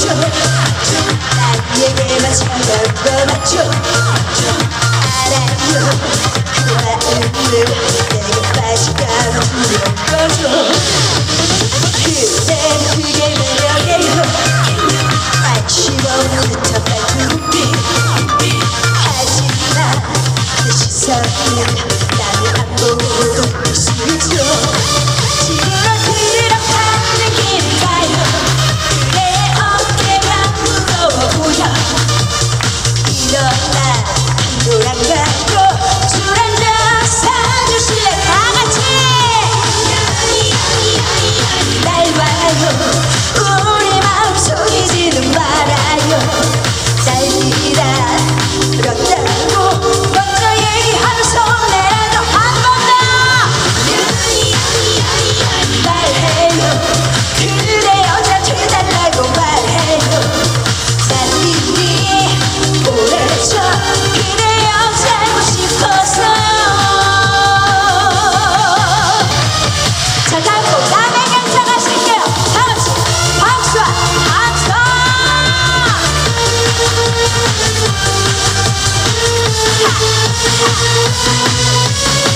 맞춰 나에게만 찾아가 맞춰 알아요 그 마음을 내 We'll be right.